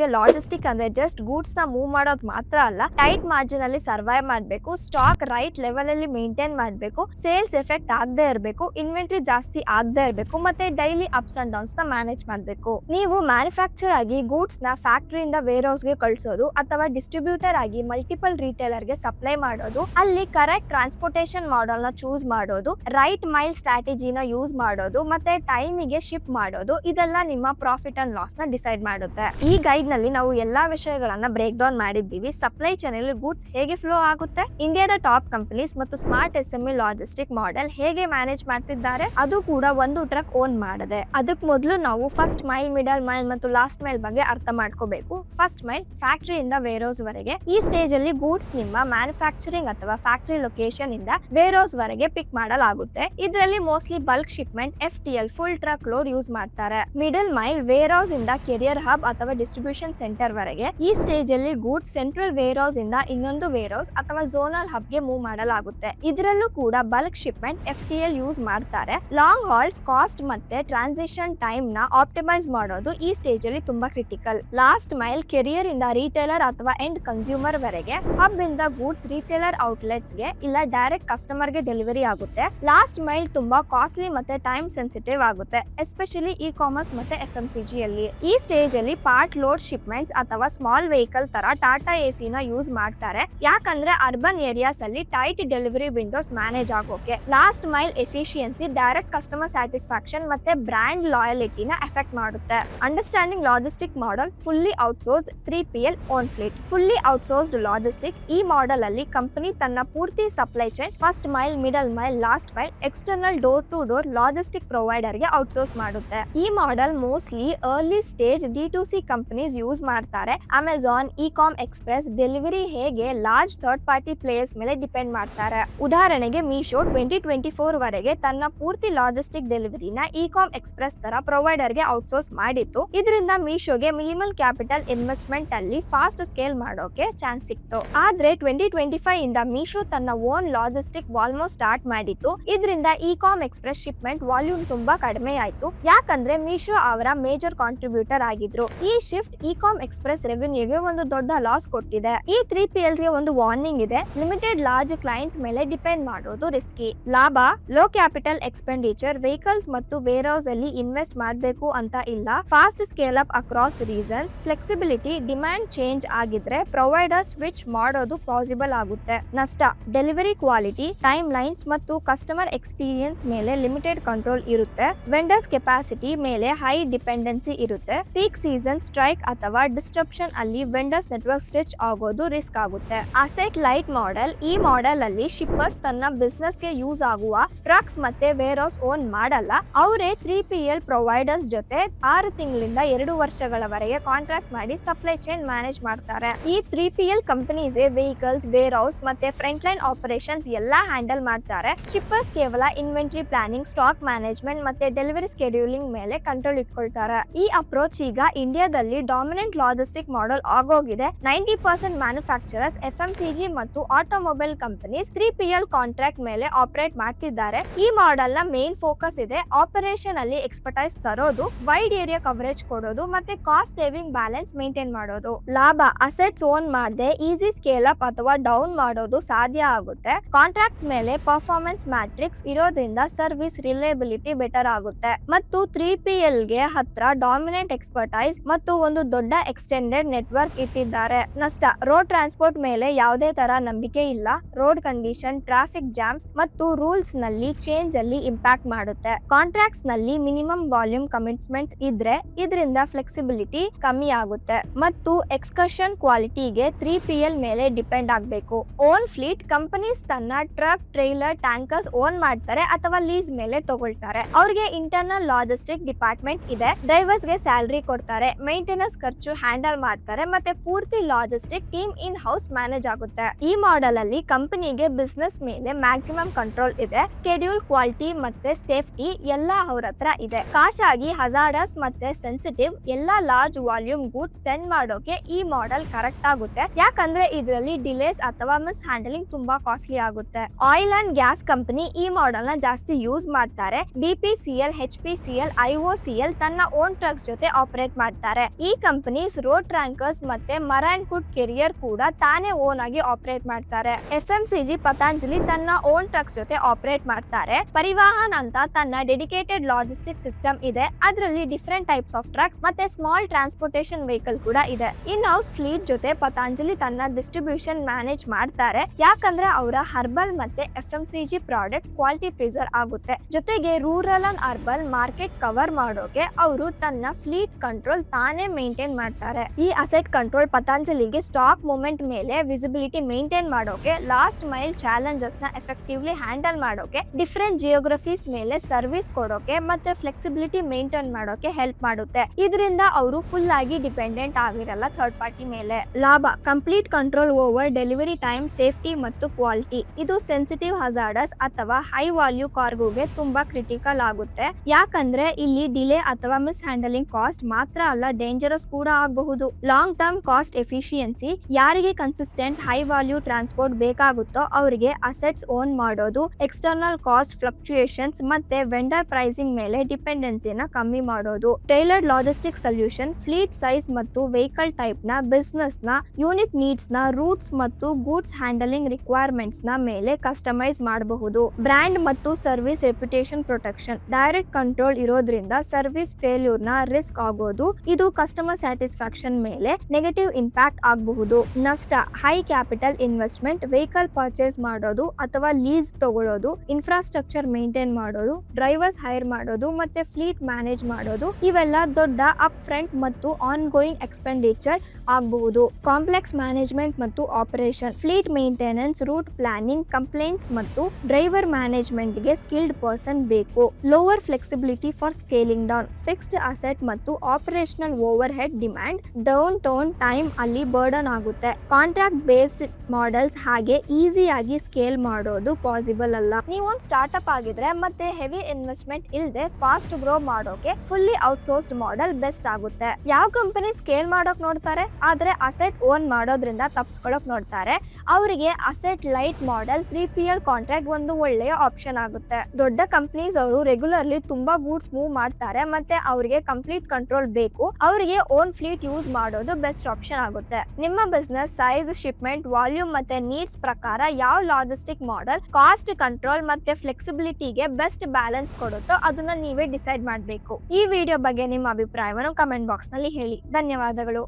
ಗೆ ಲಾಜಿಸ್ಟಿಕ್ ಅಂದ್ರೆ just ಗೂಡ್ಸ್ನ move ಮಾಡೋದು ಮಾತ್ರ ಅಲ್ಲ ಟೈಟ್ ಮಾರ್ಜಿನ್ ಅಲ್ಲಿ ಸರ್ವೈವ್ ಮಾಡಬೇಕು ಸ್ಟಾಕ್ ರೈಟ್ ಲೆವೆಲ್ ಅಲ್ಲಿ ಮೇಂಟೈನ್ ಮಾಡಬೇಕು ಸೇಲ್ಸ್ ಎಫೆಕ್ಟ್ ಆಗದೆ ಇರಬೇಕು ಇನ್ವೆಂಟ್ರಿ ಜಾಸ್ತಿ ಆಗದೆ ಇರಬೇಕು, ಮತ್ತೆ ಡೈಲಿ ಅಪ್ಸ್ ಅಂಡ್ ಡೌನ್ಸ್ನ ಮ್ಯಾನೇಜ್ ಮಾಡಬೇಕು. ನೀವು ಮ್ಯಾನುಫ್ಯಾಕ್ಚರ್ ಆಗಿ ಗೂಡ್ಸ್ನ ಫ್ಯಾಕ್ಟರಿಯಿಂದ ವೇರ್ ಹೌಸ್ಗೆ ಕಳಿಸೋದು ಅಥವಾ ಡಿಸ್ಟ್ರಿಬ್ಯೂಟರ್ ಆಗಿ ಮಲ್ಟಿಪಲ್ ರಿಟೇಲರ್ಗೆ ಸಪ್ಲೈ ಮಾಡೋದು, ಅಲ್ಲಿ ಕರೆಕ್ಟ್ ಟ್ರಾನ್ಸ್ಪೋರ್ಟೇಷನ್ ಮಾಡೆಲ್ನ ಚೂಸ್ ಮಾಡೋದು ರೈಟ್ ಮೈಲ್ ಸ್ಟ್ರಾಟಜಿನ ಯೂಸ್ ಮಾಡೋದು, ಮತ್ತೆ ಟೈಮಿಗೆ ಶಿಪ್ ಮಾಡೋದು, ಇದೆಲ್ಲ ನಿಮ್ಮ ಪ್ರಾಫಿಟ್ ಅಂಡ್ ಲಾಸ್ನ ಡಿಸೈಡ್ ಮಾಡುತ್ತೆ. ಈ ಗೈಡ್ನಲ್ಲಿ ನಾವು ಎಲ್ಲಾ ವಿಷಯಗಳನ್ನ ಬ್ರೇಕ್ ಡೌನ್ ಮಾಡಿದ್ದೀವಿ. ಸಪ್ಲೈ ಚೈನ್ ಅಲ್ಲಿ ಗೂಡ್ಸ್ ಹೇಗೆ ಫ್ಲೋ ಆಗುತ್ತೆ? ಇಂಡಿಯಾದ ಟಾಪ್ ಕಂಪನೀಸ್ ಮತ್ತು smart S M logistic model ಹೇಗೆ ಮ್ಯಾನೇಜ್ ಮಾಡ್ತಿದ್ದಾರೆ? ಅದು ಕೂಡ ಒಂದು ಟ್ರಕ್ ಓನ್ ಮಾಡದೆ. ಅದಕ್ಕೆ ಮೊದಲು ನಾವು ಫಸ್ಟ್ ಮೈಲ್ ಮಿಡಲ್ ಮೈಲ್ ಮತ್ತು ಲಾಸ್ಟ್ ಮೈಲ್ ಬಗ್ಗೆ ಅರ್ಥ ಮಾಡ್ಕೋಬೇಕು. ಫಸ್ಟ್ ಮೈಲ್ ಫ್ಯಾಕ್ಟರಿಯಿಂದ ವೇರ್ ಹೌಸ್ ವರೆಗೆ. ಈ ಸ್ಟೇಜ್ ಅಲ್ಲಿ ಗೂಡ್ಸ್ ನಿಮ್ಮ ಮ್ಯಾನುಫ್ಯಾಕ್ಚರಿಂಗ್ ಅಥವಾ ಫ್ಯಾಕ್ಟರಿ ಲೊಕೇಶನ್ ಇಂದ ವೇರ್ ಹೌಸ್ ವರೆಗೆ ಪಿಕ್ ಮಾಡಲಾಗುತ್ತೆ. ಇದರಲ್ಲಿ mostly bulk shipment F T L full truck load use ಮಾಡ್ತಾರೆ. ಮಿಡಲ್ ಮೈಲ್ ವೇರ್ ಹೌಸ್ ಇಂದ ಕೆರಿಯರ್ ಹಬ್ ಅಥವಾ ಡಿಸ್ಟ್ರಿಬ್ಯೂಷನ್ ಸೆಂಟರ್ ವರೆಗೆ ಈ ಸ್ಟೇಜ್ ಅಲ್ಲಿ ಗೂಡ್ಸ್ ಸೆಂಟ್ರಲ್ ವೇರ್ ಹೌಸ್ ಇಂದ ಇನ್ನೊಂದು ವೇರ್ ಹೌಸ್ ಅಥವಾ ಝೋನಲ್ ಹಬ್ಗೆ ಮೂವ್ ಮಾಡಲಾಗುತ್ತೆ. ಇದರಲ್ಲೂ ಕೂಡ bulk shipment F T L use ಮಾಡ್ತಾರೆ. ಲಾಂಗ್ ಹಾಲ್ಸ್ ಕಾಸ್ಟ್ ಮತ್ತೆ ಟ್ರಾನ್ಸಿಷನ್ ಟೈಮ್ನ ಆಪ್ಟಿಮೈಸ್ ಮಾಡೋದು ಈ ಸ್ಟೇಜ್ ಅಲ್ಲಿ ತುಂಬಾ ಕ್ರಿಟಿಕಲ್ ಲಾಸ್ಟ್ ಮೈಲ್ ಕೆರಿಯರ್ ಇಂದ ರಿಟೇಲರ್ ಅಥವಾ ಎಂಡ್ ಕನ್ಸ್ಯೂಮರ್ ವರೆಗೆ ಹಬ್ ಇಂದ ಗೂಡ್ಸ್ ರಿಟೇಲರ್ ಔಟ್ಲೆಟ್ಸ್ಗೆ ಇಲ್ಲ ಡೈರೆಕ್ಟ್ ಕಸ್ಟಮರ್ಗೆ ಡೆಲಿವರಿ ಆಗುತ್ತೆ. ಲಾಸ್ಟ್ ಮೈಲ್ ತುಂಬಾ ಕಾಸ್ಟ್ಲಿ ಮತ್ತೆ ಟೈಮ್ ಸೆನ್ಸಿಟಿವ್ ಆಗುತ್ತೆ ಎಸ್ಪೆಷಲಿ ಇ ಕಾಮರ್ಸ್ ಮತ್ತೆ ಎಫ್ ಎಂ ಸಿ ಜಿ ಅಲ್ಲಿ. ಈ ಸ್ಟೇಜ್ ಅಲ್ಲಿ ಪಾರ್ಟ್ ಲೋಡ್ ಶಿಪ್ಮೆಂಟ್ಸ್ ಅಥವಾ ಸ್ಮಾಲ್ ವೆಹಿಕಲ್ ತರ ಟಾಟಾ ಎ ಸಿ ನ ಯೂಸ್ ಮಾಡ್ತಾರೆ. ಯಾಕಂದ್ರೆ ಅರ್ಬನ್ ಏರಿಯಾಸ್ ಅಲ್ಲಿ ಟೈಟ್ ಡೆಲಿವರಿ ವಿಂಡೋಸ್ ಮ್ಯಾನೇಜ್ ಆಗೋಕೆ last mile efficiency direct customer satisfaction ಮತ್ತೆ ಬ್ರ್ಯಾಂಡ್ ಲಾಯಲಿಟಿನ ಎಫೆಕ್ಟ್ ಮಾಡುತ್ತೆ. Understanding logistic model fully outsourced three P L own fleet fully outsourced logistic ಈ ಮಾಡೆಲ್ ಅಲ್ಲಿ ಕಂಪನಿ ತನ್ನ ಪೂರ್ತಿ supply chain first mile middle mile last mile external door to door logistic ಪ್ರೊವೈಡರ್ಗೆ outsource ಮಾಡುತ್ತೆ. ಈ model mostly early stage D to C companies use ಮಾಡ್ತಾರೆ. Amazon Ecom Express delivery ಹೇಗೆ large third party players ಮೇಲೆ depend ಮಾಡ್ತಾರೆ. ಉದಾಹರಣೆಗೆ Meesho twenty twenty four ವರೆಗೆ ತನ್ನ ಪೂರ್ತಿ ಲಾಜಿಸ್ಟಿಕ್ ಡೆಲಿವರಿನ ಇ ಕಾಮ್ ಎಕ್ಸ್ಪ್ರೆಸ್ ತರ ಪ್ರೊವೈಡರ್ಗೆ ಔಟ್ಸೋರ್ಸ್ ಮಾಡಿತ್ತು. ಇದರಿಂದ ಮೀಶೋಗೆ ಮಿನಿಮಲ್ ಕ್ಯಾಪಿಟಲ್ ಇನ್ವೆಸ್ಟ್ಮೆಂಟ್ ಅಲ್ಲಿ ಫಾಸ್ಟ್ ಸ್ಕೇಲ್ ಮಾಡೋಕೆ ಚಾನ್ಸ್ ಸಿಕ್ತು. ಆದ್ರೆ ಟ್ವೆಂಟಿ ಟ್ವೆಂಟಿ ಫೈವ್ ಇಂದ ಮೀಶೋ ತನ್ನ ಓನ್ ಲಾಜಿಸ್ಟಿಕ್ ವಾಲ್ಮೋಸ್ಟ್ ಸ್ಟಾರ್ಟ್ ಮಾಡಿತ್ತು. ಇದರಿಂದ Ecom Express shipment volume ತುಂಬಾ ಕಡಿಮೆ ಆಯ್ತು. ಯಾಕಂದ್ರೆ ಮೀಶೋ ಅವರ ಮೇಜರ್ ಕಾಂಟ್ರಿಬ್ಯೂಟರ್ ಆಗಿದ್ರು. ಈ ಶಿಫ್ಟ್ ಇ ಕಾಮ್ ಎಕ್ಸ್ಪ್ರೆಸ್ ರೆವೆನ್ಯೂಗೆ ಒಂದು ದೊಡ್ಡ ಲಾಸ್ ಕೊಟ್ಟಿದೆ. ಈ ತ್ರೀ ಪಿ ಎಲ್ಗೆ ಒಂದು ವಾರ್ನಿಂಗ್ ಇದೆ. ಲಿಮಿಟೆಡ್ ಲಾರ್ಜ್ ಕ್ಲೈಂಟ್ಸ್ ಮೇಲೆ ಡಿಪೆಂಡ್ ಮಾಡೋದು ರಿಸ್ಕಿ ಲಾಭ ಲೋ ಕ್ಯಾಪಿಟಲ್ ಎಕ್ಸ್ಪೆಂಡಿಚರ್ ವೆಹಿಕಲ್ಸ್ ಮತ್ತು ವೇರ್ ಹೌಸ್ ಅಲ್ಲಿ ಇನ್ವೆಸ್ಟ್ ಮಾಡಬೇಕು ಅಂತ ಇಲ್ಲ. Fast scale up across reasons flexibility demand change ಆಗಿದ್ರೆ ಪ್ರೊವೈಡರ್ ಸ್ವಿಚ್ ಮಾಡೋದು ಪಾಸಿಬಲ್ ಆಗುತ್ತೆ. ನಷ್ಟ ಡೆಲಿವರಿ ಕ್ವಾಲಿಟಿ ಟೈಮ್ ಲೈನ್ಸ್ ಮತ್ತು ಕಸ್ಟಮರ್ ಎಕ್ಸ್ಪೀರಿಯನ್ಸ್ ಮೇಲೆ ಲಿಮಿಟೆಡ್ ಕಂಟ್ರೋಲ್ ಇರುತ್ತೆ. ವೆಂಡರ್ಸ್ ಕೆಪಾಸಿಟಿ ಮೇಲೆ ಹೈ ಡಿಪೆಂಡೆನ್ಸಿ ಇರುತ್ತೆ. ಪೀಕ್ ಸೀಸನ್ ಸ್ಟ್ರೈಕ್ ಅಥವಾ ಡಿಸ್ಟ್ರಪ್ಷನ್ ಅಲ್ಲಿ ವೆಂಡರ್ಸ್ ನೆಟ್ವರ್ಕ್ ಸ್ಟಿಚ್ ಆಗೋದು ರಿಸ್ಕ್ ಆಗುತ್ತೆ. ಅಸೆಟ್ ಲೈಟ್ ಮಾಡೆಲ್, ಈ ಮಾಡೆಲ್ ಅಲ್ಲಿ ಶಿಪ್ಪರ್ಸ್ ತನ್ನ ಬಿಸ್ನೆಸ್ಗೆ ಯೂಸ್ ಆಗುವ ಟ್ರಕ್ಸ್ ಮತ್ತೆ ವೇರ್ ಹೌಸ್ ಓನ್ ಮಾಡಲ್ಲ. ಅವರೇ ತ್ರೀ ಪಿ ಎಲ್ ಪ್ರೊವೈಡರ್ಸ್ ಜೊತೆ ಆರು ತಿಂಗಳಿಂದ ಎರಡು ವರ್ಷಗಳವರೆಗೆ ಕಾಂಟ್ರಾಕ್ಟ್ ಮಾಡಿ ಸಪ್ಲೈ ಚೈನ್ ಮ್ಯಾನೇಜ್ ಮಾಡ್ತಾರೆ. ಈ three P L companies vehicles warehouse ಮತ್ತೆ ಫ್ರಂಟ್ ಲೈನ್ ಆಪರೇಷನ್ಸ್ ಎಲ್ಲ ಹ್ಯಾಂಡಲ್ ಮಾಡ್ತಾರೆ. ಶಿಪ್ಪರ್ಸ್ ಕೇವಲ ಇನ್ವೆಂಟ್ರಿ ಪ್ಲಾನಿಂಗ್, ಸ್ಟಾಕ್ ಮ್ಯಾನೇಜ್ಮೆಂಟ್ ಮತ್ತೆ ಡೆಲಿವರಿ ಸ್ಕೆಡ್ಯೂಲಿಂಗ್ ಮೇಲೆ ಕಂಟ್ರೋಲ್ ಇಟ್ಕೊಳ್ತಾರೆ. ಈ ಅಪ್ರೋಚ್ ಈಗ ಇಂಡಿಯಾದಲ್ಲಿ ಡಾಮಿನೆಂಟ್ ಲಾಜಿಸ್ಟಿಕ್ ಮಾಡೆಲ್ ಆಗೋಗಿದೆ. Ninety percent manufacturers F M C ಮತ್ತು automobile companies three P L contract ಮೇಲೆ ಆಪರೇಟ್ ಮಾಡ್ತಿದ್ದಾರೆ. ಈ ಮಾಡೆಲ್ನ ಮೇನ್ ಫೋಕಸ್ ಇದೆ. ಆಪರೇಷನ್ ಅಲ್ಲಿ ಎಕ್ಸ್ಪರ್ಟೈಸ್ ತರೋದು ವೈಡ್ ಏರಿಯಾ ಕವರೇಜ್ ಕೊಡೋದು ಮತ್ತೆ ಕಾಸ್ಟ್ ಸೇವಿಂಗ್ ಬ್ಯಾಲೆನ್ಸ್ ಮೇಂಟೈನ್ ಮಾಡೋದು. ಲಾಭ ಅಸೆಟ್ಸ್ ಓನ್ ಮಾಡದೆ ಈಸಿ ಸ್ಕೇಲ್ ಅಪ್ ಅಥವಾ ಡೌನ್ ಮಾಡೋದು ಸಾಧ್ಯ ಆಗುತ್ತೆ. ಕಾಂಟ್ರಾಕ್ಟ್ಸ್ ಮೇಲೆ ಪರ್ಫಾರ್ಮೆನ್ಸ್ ಮ್ಯಾಟ್ರಿಕ್ಸ್ ಇರೋದ್ರಿಂದ ಸರ್ವಿಸ್ ರಿಲೇಬಿಲಿಟಿ ಬೆಟರ್ ಆಗುತ್ತೆ. ಮತ್ತು ತ್ರೀ ಪಿ ಎಲ್ಗೆ ಹತ್ರ ಡಾಮಿನೆಂಟ್ ಎಕ್ಸ್ಪರ್ಟೈಸ್ ಮತ್ತು ಒಂದು ದೊಡ್ಡ ಎಕ್ಸ್ಟೆಂಡೆಡ್ ನೆಟ್ವರ್ಕ್ ಇಟ್ಟಿದ್ದಾರೆ. ನಷ್ಟ ರೋಡ್ ಟ್ರಾನ್ಸ್ಪೋರ್ಟ್ ಮೇಲೆ ಯಾವುದೇ ತರ ನಂಬಿಕೆ ಇಲ್ಲ. ರೋಡ್ ಕಂಡೀಷನ್ ಟ್ರಾಫಿಕ್ ಜಾಮ್ಸ್ ಮತ್ತು ರೂಲ್ಸ್ನಲ್ಲಿ ಚೇಂಜ್ ಅಲ್ಲಿ ಇಂಪ್ಯಾಕ್ಟ್ ಮಾಡುತ್ತೆ. ಕಾಂಟ್ರಾಕ್ಟ್ಸ್ನಲ್ಲಿ ಮಿನಿಮಮ್ ವಾಲ್ಯೂಮ್ ಕಮಿಟ್ಮೆಂಟ್ ಇದ್ರೆ ಇದರಿಂದ ಫ್ಲೆಕ್ಸಿಬಿಲಿಟಿ ಕಮ್ಮಿ ಆಗುತ್ತೆ. ಮತ್ತು ಎಕ್ಸ್ಕರ್ಷನ್ ಕ್ವಾಲಿಟಿಗೆ ತ್ರೀ ಪಿ ಎಲ್ ಮೇಲೆ ಡಿಪೆಂಡ್ ಆಗಬೇಕು. ಓನ್ ಫ್ಲೀಟ್ ಕಂಪನೀಸ್ ತನ್ನ ಟ್ರಕ್ ಟ್ರೈಲರ್ ಟ್ಯಾಂಕರ್ಸ್ ಓನ್ ಮಾಡ್ತಾರೆ ಅಥವಾ ಲೀಸ್ ಮೇಲೆ ತಗೊಳ್ತಾರೆ. ಅವ್ರಿಗೆ ಇಂಟರ್ನಲ್ ಲಾಜಿಸ್ಟಿಕ್ ಡಿಪಾರ್ಟ್ಮೆಂಟ್ ಇದೆ. ಡ್ರೈವರ್ಸ್ಗೆ ಸ್ಯಾಲರಿ ಕೊಡ್ತಾರೆ. ಮೇಂಟೆನೆನ್ಸ್ ಖರ್ಚು ಹ್ಯಾಂಡಲ್ ಮಾಡ್ತಾರೆ, ಮತ್ತೆ ಪೂರ್ತಿ logistic team in house manage ಆಗುತ್ತೆ. ಈ ಮಾಡೆಲ್ ಅಲ್ಲಿ ಕಂಪನಿಗೆ ಬಿಸ್ನೆಸ್ ಮೇಲೆ ಮ್ಯಾಕ್ಸಿಮಮ್ ಕಂಟ್ರೋಲ್ ಇದೆ, ಸ್ಕೆಡ್ಯೂಲ್, ಕ್ವಾಲಿಟಿ ಮತ್ತೆ ಸೇಫ್ಟಿ ಎಲ್ಲ ಅವ್ರ ಹತ್ರ ಇದೆ. ಕಾಶಾಗಿ ಹಜಾರ್ಡಸ್ ಮತ್ತೆ ಸೆನ್ಸಿಟಿವ್ ಎಲ್ಲಾ ಲಾರ್ಜ್ ವಾಲ್ಯೂಮ್ ಗುಡ್ ಸೆಂಡ್ ಮಾಡೋಕೆ ಈ ಮಾಡೆಲ್ ಕರೆಕ್ಟ್ ಆಗುತ್ತೆ. ಯಾಕಂದ್ರೆ ಇದರಲ್ಲಿ ಡಿಲೇಸ್ ಅಥವಾ ಮಿಸ್ ಹ್ಯಾಂಡಲಿಂಗ್ ತುಂಬಾ ಕಾಸ್ಟ್ಲಿ ಆಗುತ್ತೆ. ಆಯಿಲ್ ಅಂಡ್ ಗ್ಯಾಸ್ ಕಂಪನಿ ಈ ಮಾಡೆಲ್ನ ಜಾಸ್ತಿ ಯೂಸ್ ಮಾಡ್ತಾರೆ. B P C L H P C L, I O C L ತನ್ನ ಓನ್ ಟ್ರಕ್ಸ್ ಜೊತೆ ಆಪರೇಟ್ ಮಾಡ್ತಾರೆ. ಈ ಈ ಕಂಪನೀಸ್ ರೋಡ್ ಟ್ರ್ಯಾಂಕರ್ಸ್ ಮತ್ತೆ ಮರೈನ್ ಕುಡ್ ಕೆರಿಯರ್ ಕೂಡ ತಾನೇ ಓನ್ ಆಗಿ ಆಪರೇಟ್ ಮಾಡ್ತಾರೆ. ಎಫ್ ಎಂ ಸಿಜಿ ಪತಾಂಜಲಿ ತನ್ನ ಓನ್ ಟ್ರಕ್ಸ್ ಜೊತೆ ಆಪರೇಟ್ ಮಾಡ್ತಾರೆ. ಪರಿವಾಹನ್ ಅಂತ ತನ್ನ ಡೆಡಿಕೇಟೆಡ್ ಲಾಜಿಸ್ಟಿಕ್ ಸಿಸ್ಟಮ್ ಇದೆ. ಅದರಲ್ಲಿ ಡಿಫ್ರೆಂಟ್ ಟೈಪ್ಸ್ ಆಫ್ ಟ್ರಕ್ಸ್ ಮತ್ತೆ ಸ್ಮಾಲ್ ಟ್ರಾನ್ಸ್ಪೋರ್ಟೇಷನ್ ವೆಹಿಕಲ್ ಕೂಡ ಇದೆ. ಇನ್ ಹೌಸ್ ಫ್ಲೀಟ್ ಜೊತೆ ಪತಾಂಜಲಿ ತನ್ನ ಡಿಸ್ಟ್ರಿಬ್ಯೂಷನ್ ಮ್ಯಾನೇಜ್ ಮಾಡ್ತಾರೆ. ಯಾಕಂದ್ರೆ ಅವರ ಹರ್ಬಲ್ ಮತ್ತೆ F M C G products quality preserve ಆಗುತ್ತೆ. ಜೊತೆಗೆ rural and urban market cover ಮಾಡೋಕೆ ಅವರು ತನ್ನ ಫ್ಲೀಟ್ ಕಂಟ್ರೋಲ್ ತಾನೇ ಮೇಂಟೈನ್ ಮಾಡ್ತಾರೆ. ಈ ಅಸೆಟ್ ಕಂಟ್ರೋಲ್ ಪತಾಂಜಲಿಗೆ ಸ್ಟಾಕ್ ಮೂಮೆಂಟ್ ಮೇಲೆ ವಿಸಿಬಿಲಿಟಿ ಮೇಂಟೈನ್ ಮಾಡೋಕೆ ಲಾಸ್ಟ್ ಮೈಲ್ ಚಾಲೆಂಜಸ್ನ ಎಫೆಕ್ಟಿವ್ಲಿ ಹ್ಯಾಂಡಲ್ ಮಾಡೋಕೆ ಡಿಫ್ರೆಂಟ್ ಜಿಯೋಗ್ರಫೀಸ್ ಮೇಲೆ ಸರ್ವಿಸ್ ಕೊಡೋಕೆ ಮತ್ತೆ ಫ್ಲೆಕ್ಸಿಬಿಲಿಟಿ ಮೇಂಟೈನ್ ಮಾಡೋಕೆ ಹೆಲ್ಪ್ ಮಾಡುತ್ತೆ. ಇದರಿಂದ ಅವರು ಫುಲ್ ಆಗಿ ಡಿಪೆಂಡೆಂಟ್ ಆಗಿರಲ್ಲ ಥರ್ಡ್ ಪಾರ್ಟಿ ಮೇಲೆ. ಲಾಭ complete control over delivery time safety ಮತ್ತು ಕ್ವಾಲಿಟಿ ಇದು ಸೆನ್ಸಿಟಿವ್ ಹಜಾರ್ಡಸ್ ಅಥವಾ ಹೈ ವಾಲ್ಯೂ ಕಾರ್ಗೋಗೆ ತುಂಬಾ ಕ್ರಿಟಿಕಲ್ ಆಗುತ್ತೆ. ಯಾಕಂದ್ರೆ ಇಲ್ಲಿ ಡಿಲೇ ಅಥವಾ ಮಿಸ್ ಹ್ಯಾಂಡಲಿಂಗ್ ಕಾಸ್ಟ್ ಮಾತ್ರ ಅಲ್ಲ ಡೇಂಜರಸ್ ಕೂಡ ಆಗಬಹುದು. ಲಾಂಗ್ ಟರ್ಮ್ ಕಾಸ್ಟ್ ಎಫಿಷಿಯನ್ಸಿ ಯಾರಿಗೆ ಕನ್ಸಿಸ್ಟೆಂಟ್ ಹೈ ವ್ಯಾಲ್ಯೂ ಟ್ರಾನ್ಸ್ಪೋರ್ಟ್ ಬೇಕಾಗುತ್ತೋ ಅವರಿಗೆ ಅಸೆಟ್ಸ್ ಓನ್ ಮಾಡೋದು ಎಕ್ಸ್ಟರ್ನಲ್ ಕಾಸ್ಟ್ ಫ್ಲಕ್ಚುಯೇಷನ್ಸ್ ಮತ್ತೆ ವೆಂಡರ್ ಪ್ರೈಸಿಂಗ್ ಮೇಲೆ ಡಿಪೆಂಡೆನ್ಸಿನ ಕಮ್ಮಿ ಮಾಡೋದು. Tailored logistic solution fleet size ಮತ್ತು ವೆಹಿಕಲ್ ಟೈಪ್ನ ಬಿಸ್ನೆಸ್ನ ಯೂನಿಕ್ ನೀಡ್ಸ್ನ ರೂಟ್ಸ್ ಮತ್ತು ಗೂಡ್ಸ್ ಹ್ಯಾಂಡಲಿಂಗ್ ರಿಕ್ವೈರ್ಮೆಂಟ್ಸ್ನ ಮೇಲೆ ಕಸ್ಟಮೈಸ್ ಮಾಡಬಹುದು. ಬ್ರ್ಯಾಂಡ್ ಮತ್ತು service reputation protection direct control ಇರೋದ್ರಿಂದ ಸರ್ವಿಸ್ ಫೇಲ್ಯೂರ್ನ ರಿಸ್ಕ್ ಆಗೋದು. ಇದು ಕಸ್ಟಮರ್ ಸ್ಯಾಟಿಸ್ಫ್ಯಾಕ್ಷನ್ ಮೇಲೆ ನೆಗೆಟಿವ್ ಇಂಪ್ಯಾಕ್ಟ್ ಆಗಬಹುದು. ನಷ್ಟ high capital investment vehicle purchase ಮಾಡೋದು ಅಥವಾ ಲೀಸ್ ತಗೊಳ್ಳೋದು ಇನ್ಫ್ರಾಸ್ಟ್ರಕ್ಚರ್ ಮೇಂಟೈನ್ ಮಾಡೋದು ಡ್ರೈವರ್ಸ್ ಹೈರ್ ಮಾಡೋದು ಮತ್ತೆ ಫ್ಲೀಟ್ ಮ್ಯಾನೇಜ್ ಮಾಡೋದು ಇವೆಲ್ಲ ದೊಡ್ಡ ಅಪ್ ಫ್ರಂಟ್ ಮತ್ತು ಆನ್ ಗೋಯಿಂಗ್ ಎಕ್ಸ್ಪೆಂಡಿಚರ್ ಆಗಬಹುದು. ಕಾಂಪ್ಲೆಕ್ಸ್ ಮ್ಯಾನೇಜ್ಮೆಂಟ್ ಮತ್ತು operation fleet maintenance route planning complaints ಮತ್ತು ಡ್ರೈವರ್ ಮ್ಯಾನೇಜ್ಮೆಂಟ್ಗೆ ಸ್ಕಿಲ್ಡ್ ಪರ್ಸನ್ ಬೇಕು. Lower flexibility for scaling down fixed asset ಮತ್ತು operational overhead demand downturn time ಅಲ್ಲಿ ಬರ್ಡನ್ ಆಗುತ್ತೆ. ಕಾಂಟ್ರಾಕ್ಟ್ ಬೇಸ್ಡ್ ಮಾಡೆಲ್ಸ್ ಹಾಗೆ ಈಸಿಯಾಗಿ ಸ್ಕೇಲ್ ಮಾಡೋದು ಪಾಸಿಬಲ್ ಅಲ್ಲ. ನೀವೊಂದು ಸ್ಟಾರ್ಟ್ಅಪ್ ಆಗಿದ್ರೆ ಮತ್ತೆ ಹೆವಿ ಇನ್ವೆಸ್ಟ್ಮೆಂಟ್ ಇಲ್ಲದೆ ಫಾಸ್ಟ್ ಗ್ರೋ ಮಾಡೋಕೆ ಫುಲ್ಲಿ ಔಟ್ಸೋರ್ಸ್ಡ್ ಮಾಡೆಲ್ ಬೆಸ್ಟ್ ಆಗುತ್ತೆ. ಯಾವ ಕಂಪನಿ ಸ್ಕೇಲ್ ಮಾಡೋಕ್ ನೋಡ್ತಾರೆ? ಆದ್ರೆ ಅಸೆಟ್ ಓನ್ ಮಾಡೋದ್ರಿಂದ ತಪ್ಪಿಸ್ಕೊಳಕ್ ನೋಡ್ತಾರೆ. ಅವರಿಗೆ asset light model three P L contract ಒಂದು ಒಳ್ಳೆಯ ಆಪ್ಷನ್ ಆಗುತ್ತೆ. ದೊಡ್ಡ ಕಂಪನೀಸ್ ಅವರು ರೆಗ್ಯುಲರ್ಲಿ ತುಂಬಾ ಗೂಡ್ಸ್ ಮೂವ್ ಮಾಡ್ತಾರೆ, ಮತ್ತೆ ಅವರಿಗೆ ಕಂಪ್ಲೀಟ್ ಕಂಟ್ರೋಲ್ ಬೇಕು. ಅವರಿಗೆ ಓನ್ ಫ್ಲೀಟ್ ಯೂಸ್ ಮಾಡೋದು ಬೆಸ್ಟ್ ಆಪ್ಷನ್ ಆಗುತ್ತೆ. ನಿಮ್ಮ ಬಿಸ್ನೆಸ್ ಸೈಜ್ ಶಿಪ್ಮೆಂಟ್ ವಾಲ್ಯೂಮ್ ಮತ್ತೆ ನೀಡ್ಸ್ ಪ್ರಕಾರ ಯಾವ ಲಾಜಿಸ್ಟಿಕ್ ಮಾಡೆಲ್ ಕಾಸ್ಟ್ ಕಂಟ್ರೋಲ್ ಮತ್ತೆ ಫ್ಲೆಕ್ಸಿಬಿಲಿಟಿಗೆ ಬೆಸ್ಟ್ ಬ್ಯಾಲೆನ್ಸ್ ಕೊಡುತ್ತೋ ಅದನ್ನ ನೀವೇ ಡಿಸೈಡ್ ಮಾಡಬೇಕು. ಈ ವಿಡಿಯೋ ಬಗ್ಗೆ ನಿಮ್ಮ ಅಭಿಪ್ರಾಯವನ್ನು ಕಮೆಂಟ್ ಬಾಕ್ಸ್ನಲ್ಲಿ ಹೇಳಿ. ಧನ್ಯವಾದಗಳು.